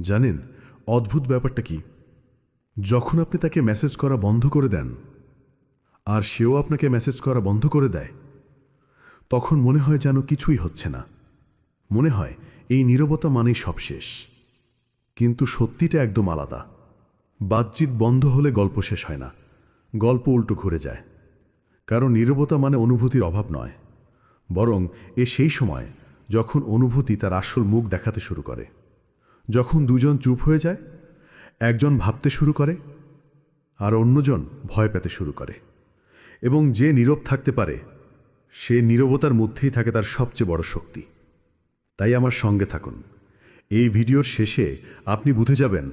জানেন, অদ্ভুত ব্যাপারটা কি? যখন আপনি তাকে মেসেজ করা বন্ধ করে দেন, আর সেও আপনাকে মেসেজ করা বন্ধ করে দেয়, তখন মনে হয় যেন কিছুই হচ্ছে না। মনে হয় এই নীরবতা মানেই সব শেষ। কিন্তু সত্যিটা একদম আলাদা। বাতচিত বন্ধ হলে গল্প শেষ হয় না। গল্প উল্টো ঘুরে যায়। কারণ নীরবতা মানে অনুভূতির অভাব নয়। বরং এ সেই সময় যখন অনুভূতি তার আসল মুখ দেখাতে শুরু করে। যখন দুজন চুপ হয়ে যায়, একজন ভাবতে শুরু করে আর অন্যজন ভয় পেতে শুরু করে। এবং যে নীরব থাকতে পারে, সে নীরবতার মধ্যেই থাকে তার সবচেয়ে বড় শক্তি। তাই আমার সঙ্গে থাকুন। এই ভিডিওর শেষে আপনি বুঝে যাবেন,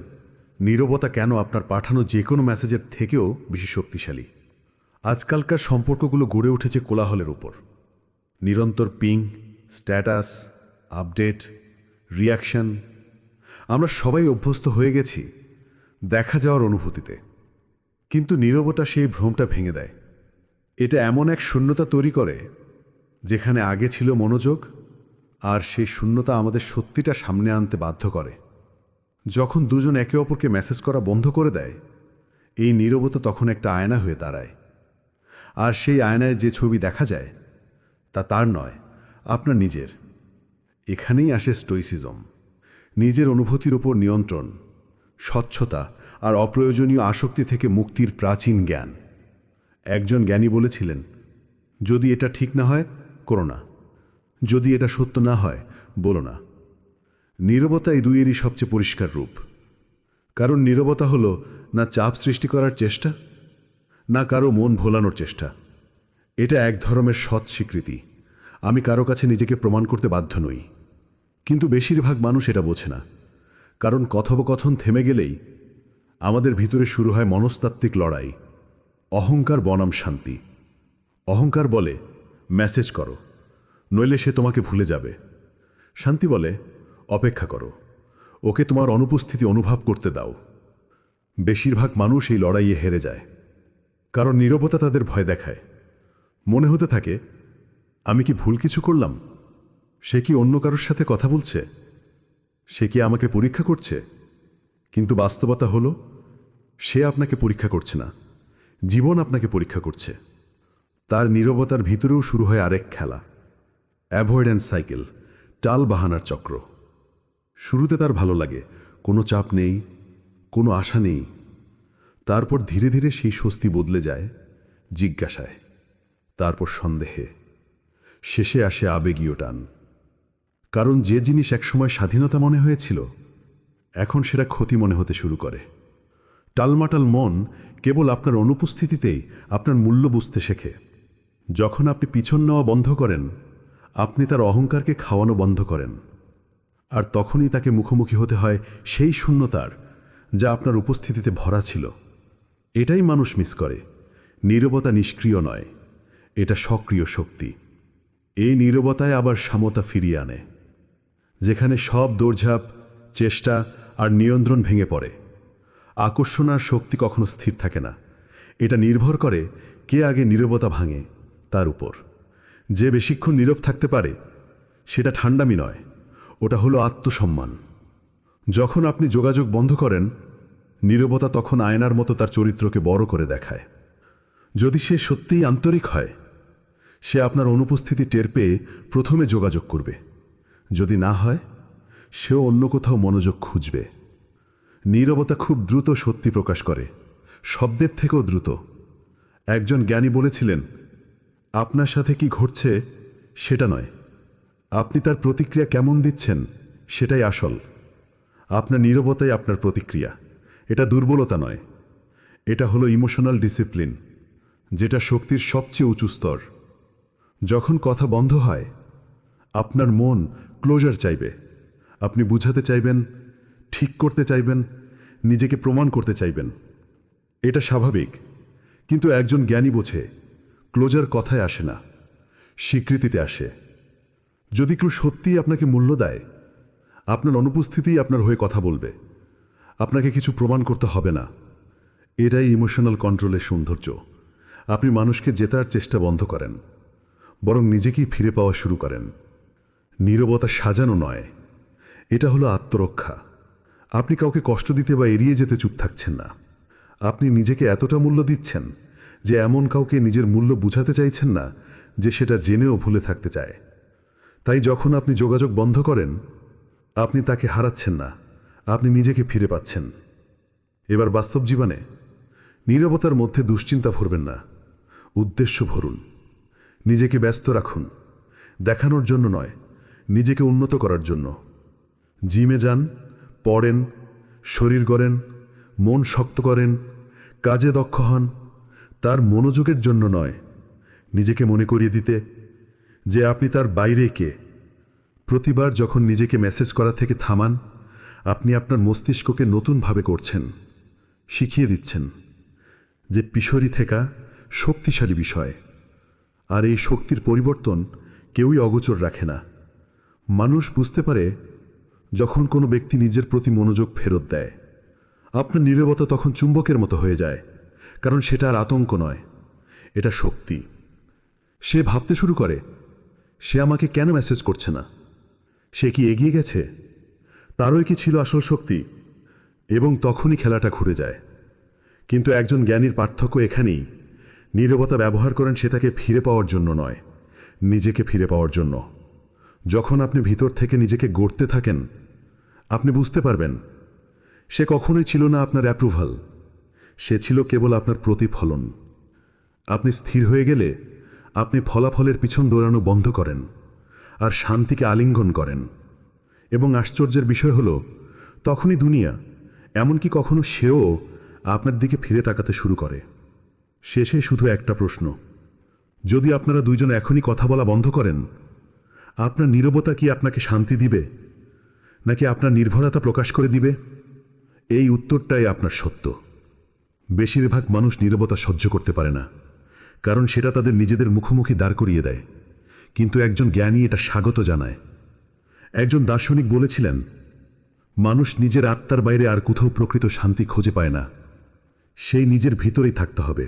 নীরবতা কেন আপনার পাঠানো যে কোনো মেসেজের থেকেও বেশি শক্তিশালী। আজকালকার সম্পর্কগুলো গড়ে উঠেছে কোলাহলের উপর। নিরন্তর পিং, স্ট্যাটাস, আপডেট, রিয়াকশন আমরা সবাই অভ্যস্ত হয়ে গেছি দেখা যাওয়ার অনুভূতিতে। কিন্তু নীরবতা সেই ভ্রমটা ভেঙে দেয়। এটা এমন এক শূন্যতা তৈরি করে, যেখানে আগে ছিল মনোযোগ, আর সেই শূন্যতা আমাদের সত্যিটা সামনে আনতে বাধ্য করে। যখন দুজন একে অপরকে মেসেজ করা বন্ধ করে দেয়, এই নীরবতা তখন একটা আয়না হয়ে দাঁড়ায়। আর সেই আয়নায় যে ছবি দেখা যায়, তা তার নয়, আপনার নিজের। এখানেই আসে স্টোইসিজম নিজের অনুভূতির ওপর নিয়ন্ত্রণ, স্বচ্ছতা আর অপ্রয়োজনীয় আসক্তি থেকে মুক্তির প্রাচীন জ্ঞান। একজন জ্ঞানী বলেছিলেন, যদি এটা ঠিক না হয়, করো না। যদি এটা সত্য না হয়, বলো না। নীরবতা এই দুইয়েরই সবচেয়ে পরিষ্কার রূপ। কারণ নীরবতা হলো না চাপ সৃষ্টি করার চেষ্টা, না কারও মন ভোলানোর চেষ্টা। এটা এক ধরনের সৎ স্বীকৃতি। আমি কারও কাছে নিজেকে প্রমাণ করতে বাধ্য নই। কিন্তু বেশিরভাগ মানুষ এটা বোঝে না। কারণ কথোপকথন থেমে গেলেই আমাদের ভিতরে শুরু হয় মনস্তাত্ত্বিক লড়াই। অহংকার বনাম শান্তি। অহংকার বলে, মেসেজ করো, নইলে সে তোমাকে ভুলে যাবে। শান্তি বলে, অপেক্ষা করো, ওকে তোমার অনুপস্থিতি অনুভব করতে দাও। বেশিরভাগ মানুষ এই লড়াইয়ে হেরে যায়। কারণ নীরবতা তাদের ভয় দেখায়। মনে হতে থাকে, আমি কি ভুল কিছু করলাম? সে কি অন্য কারোর সাথে কথা বলছে? সে কি আমাকে পরীক্ষা করছে? কিন্তু বাস্তবতা হলো, সে আপনাকে পরীক্ষা করছে না। জীবন আপনাকে পরীক্ষা করছে। তার নীরবতার ভিতরেও শুরু হয় আরেক খেলা। অ্যাভয়েডেন্স সাইকেল, টাল বাহানার চক্র। শুরুতে তার ভালো লাগে, কোনো চাপ নেই, কোনো আশা নেই। তারপর ধীরে ধীরে সেই স্বস্তি বদলে যায়, জিজ্ঞাসায়। তারপর সন্দেহে। শেষে আসে আবেগীয় টান। কারণ যে জিনিস একসময় স্বাধীনতা মনে হয়েছিল, এখন সেটা ক্ষতি মনে হতে শুরু করে। টালমাটাল মন কেবল আপনার অনুপস্থিতিতেই আপনার মূল্য বুঝতে শেখে। যখন আপনি পিছন নেওয়া বন্ধ করেন, আপনি তার অহংকারকে খাওয়ানো বন্ধ করেন। আর তখনই তাকে মুখোমুখি হতে হয় সেই শূন্যতার যা আপনার উপস্থিতিতে ভরা ছিল। এটাই মানুষ মিস করে। নীরবতা নিষ্ক্রিয় নয়, এটা সক্রিয় শক্তি। এই নীরবতায় আবার সামতা ফিরিয়ে আনে। যেখানে সব দৌড়ঝাঁপ, চেষ্টা আর নিয়ন্ত্রণ ভেঙে পড়ে। আকর্ষণ আর শক্তি কখনো স্থির থাকে না। এটা নির্ভর করে কে আগে নীরবতা ভাঙে, তার উপর। যে বেশিক্ষণ নীরব থাকতে পারে, সেটা ঠান্ডামি নয়, ওটা হলো আত্মসম্মান। যখন আপনি যোগাযোগ বন্ধ করেন, নীরবতা তখন আয়নার মতো তার চরিত্রকে বড় করে দেখায়। যদি সে সত্যিই আন্তরিক হয়, সে আপনার অনুপস্থিতি টের পেয়ে প্রথমে যোগাযোগ করবে। যদি না হয়, সেও অন্য কোথাও মনোযোগ খুঁজবে। নীরবতা খুব দ্রুত সত্যি প্রকাশ করে, শব্দের থেকেও দ্রুত। একজন জ্ঞানী বলেছিলেন, আপনার সাথে কি ঘটছে সেটা নয়। আপনি তার প্রতিক্রিয়া কেমন দিচ্ছেন সেটাই আসল। আপনার নীরবতাই আপনার প্রতিক্রিয়া। এটা দুর্বলতা নয়। এটা হলো ইমোশনাল ডিসিপ্লিন, যেটা শক্তির সবচেয়ে উঁচু স্তর। যখন কথা বন্ধ হয়, আপনার মন ক্লোজার চাইবে। আপনি বুঝাতে চাইবেন, ঠিক করতে চাইবেন, নিজেকে প্রমাণ করতে চাইবেন। এটা স্বাভাবিক। কিন্তু একজন জ্ঞানী বোঝে ক্লোজার কথায় আসে না, স্বীকৃতিতে আসে। যদি কেউ সত্যিই আপনাকে মূল্য দেয়, আপনার অনুপস্থিতিই আপনার হয়ে কথা বলবে। আপনাকে কিছু প্রমাণ করতে হবে না। এটাই ইমোশনাল কন্ট্রোলের সৌন্দর্য। আপনি মানুষকে জেতার চেষ্টা বন্ধ করেন। বরং নিজেকেই ফিরে পাওয়া শুরু করেন। নীরবতা সাজানো নয়। এটা হলো আত্মরক্ষা। আপনি কাউকে কষ্ট দিতে বা এড়িয়ে যেতে চুপ থাকছেন না। আপনি নিজেকে এতটা মূল্য দিচ্ছেন যে এমন কাউকে নিজের মূল্য বুঝাতে চাইছেন না যে সেটা জেনেও ভুলে থাকতে চায়। তাই যখন আপনি যোগাযোগ বন্ধ করেন, আপনি তাকে হারাচ্ছেন না, আপনি নিজেকে ফিরে পাচ্ছেন। এবার বাস্তব জীবনে নীরবতার মধ্যে দুশ্চিন্তা ভরবেন না, উদ্দেশ্য ভরুন। নিজেকে ব্যস্ত রাখুন। দেখানোর জন্য নয় নিজেকে উন্নত করার জন্য। জিমে যান, পড়েন, শরীর গড়েন, মন শক্ত করেন, কাজে দক্ষ হন। তার মনোযোগের জন্য নয়, নিজেকে মনে করিয়ে দিতে, যে আপনি তার বাইরে কে। প্রতিবার যখন নিজেকে মেসেজ করা থেকে থামান, আপনি আপনার মস্তিষ্ককে নতুনভাবে করছেন, শিখিয়ে দিচ্ছেন, যে পিশরি থেকা শক্তিশালী বিষয়। আর এই শক্তির পরিবর্তন কেউই অগোচর রাখে না। মানুষ বুঝতে পারে যখন কোনো ব্যক্তি নিজের প্রতি মনোযোগ ফেরত দেয়। আপনার নীরবতা তখন চুম্বকের মতো হয়ে যায়, কারণ সেটা আর আতঙ্ক নয়, এটা শক্তি। সে ভাবতে শুরু করে, সে আমাকে কেন মেসেজ করছে না? সে কি এগিয়ে গেছে? তারই কি ছিল আসল শক্তি? এবং তখনই খেলাটা ঘুরে যায়। কিন্তু একজন জ্ঞানীর পার্থক্য এখানেই, নীরবতা ব্যবহার করেন সে তাকে ফিরে পাওয়ার জন্য নয়, নিজেকে ফিরে পাওয়ার জন্য। যখন আপনি ভিতর থেকে নিজেকে গড়তে থাকেন, আপনি বুঝতে পারবেন, সে কখনোই ছিল না আপনার অ্যাপ্রুভাল সে ছিল কেবল আপনার প্রতিফলন। আপনি স্থির হয়ে গেলে আপনি ফলাফলের পিছন দৌড়ানো বন্ধ করেন আর শান্তিকে আলিঙ্গন করেন। এবং আশ্চর্যের বিষয় হল, তখনই দুনিয়া, এমনকি কখনো সেও আপনার দিকে ফিরে তাকাতে শুরু করে। শেষে শুধু একটা প্রশ্ন, যদি আপনারা দুইজন এখনই কথা বলা বন্ধ করেন আপনার নীরবতা কি আপনাকে শান্তি দিবে? নাকি আপনার নির্ভরতা প্রকাশ করে দিবে? এই উত্তরটাই আপনার সত্য। বেশিরভাগ মানুষ নীরবতা সহ্য করতে পারে না, কারণ সেটা তাদের নিজেদের মুখোমুখি দাঁড় করিয়ে দেয়। কিন্তু একজন জ্ঞানী এটা স্বাগত জানায়। একজন দার্শনিক বলেছিলেন, মানুষ নিজের আত্মার বাইরে আর কোথাও প্রকৃত শান্তি খুঁজে পায় না। সেই নিজের ভিতরেই থাকতে হবে।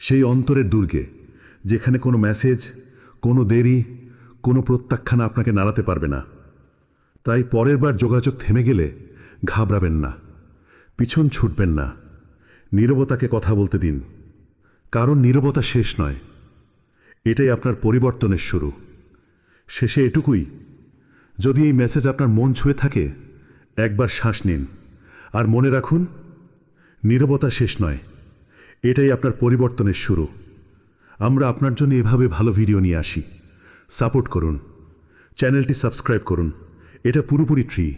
সেই অন্তরের দুর্গে, যেখানে কোনো মেসেজ কোনো দেরি কোনো প্রত্যাখ্যান আপনাকে নাড়াতে পারবে না। তাই পরের বার যোগাযোগ থেমে গেলে ঘাবড়াবেন না। পিছন ছুটবেন না। নীরবতাকে কথা বলতে দিন। কারণ নীরবতা শেষ নয়। এটাই আপনার পরিবর্তনের শুরু। শেষে এটুকুই। যদি এই মেসেজ আপনার মন ছুঁয়ে থাকে, একবার শ্বাস নিন। আর মনে রাখুন, নীরবতা শেষ নয়। এটাই আপনার পরিবর্তনের শুরু। আমরা আপনার জন্য এভাবে ভালো ভিডিও নিয়ে আসি। সাপোর্ট করুন। চ্যানেলটি সাবস্ক্রাইব করুন। এটা পুরোপুরি ফ্রি